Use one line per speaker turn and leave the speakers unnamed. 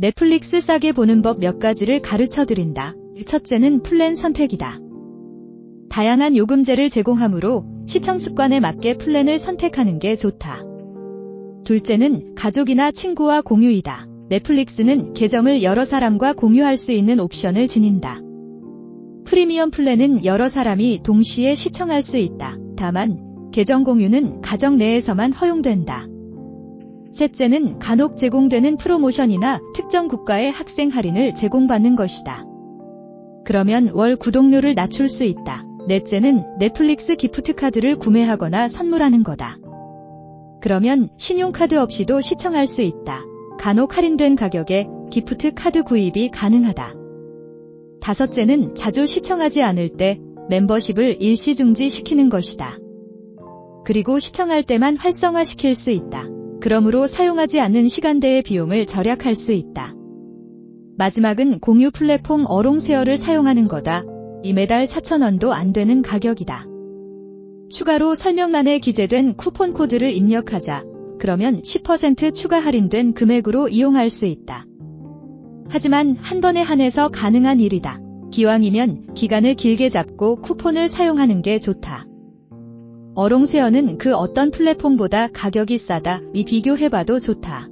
넷플릭스 싸게 보는 법 몇 가지를 가르쳐 드린다. 첫째는 플랜 선택이다. 다양한 요금제를 제공하므로 시청 습관에 맞게 플랜을 선택하는 게 좋다. 둘째는 가족이나 친구와 공유이다. 넷플릭스는 계정을 여러 사람과 공유할 수 있는 옵션을 지닌다. 프리미엄 플랜은 여러 사람이 동시에 시청할 수 있다. 다만 계정 공유는 가정 내에서만 허용된다. 셋째는 간혹 제공되는 프로모션이나 특정 국가의 학생 할인을 제공받는 것이다. 그러면 월 구독료를 낮출 수 있다. 넷째는 넷플릭스 기프트 카드를 구매하거나 선물하는 거다. 그러면 신용카드 없이도 시청할 수 있다. 간혹 할인된 가격에 기프트 카드 구입이 가능하다. 다섯째는 자주 시청하지 않을 때 멤버십을 일시 중지시키는 것이다. 그리고 시청할 때만 활성화시킬 수 있다. 그러므로 사용하지 않는 시간대의 비용을 절약할 수 있다. 마지막은 공유 플랫폼 어롱쉐어를 사용하는 거다. 이 매달 4,000원도 안 되는 가격이다. 추가로 설명란에 기재된 쿠폰 코드를 입력하자. 그러면 10% 추가 할인된 금액으로 이용할 수 있다. 하지만 한 번에 한해서 가능한 일이다. 기왕이면 기간을 길게 잡고 쿠폰을 사용하는 게 좋다. 어롱 세어는 그 어떤 플랫폼보다 가격이 싸다. 이 비교해봐도 좋다.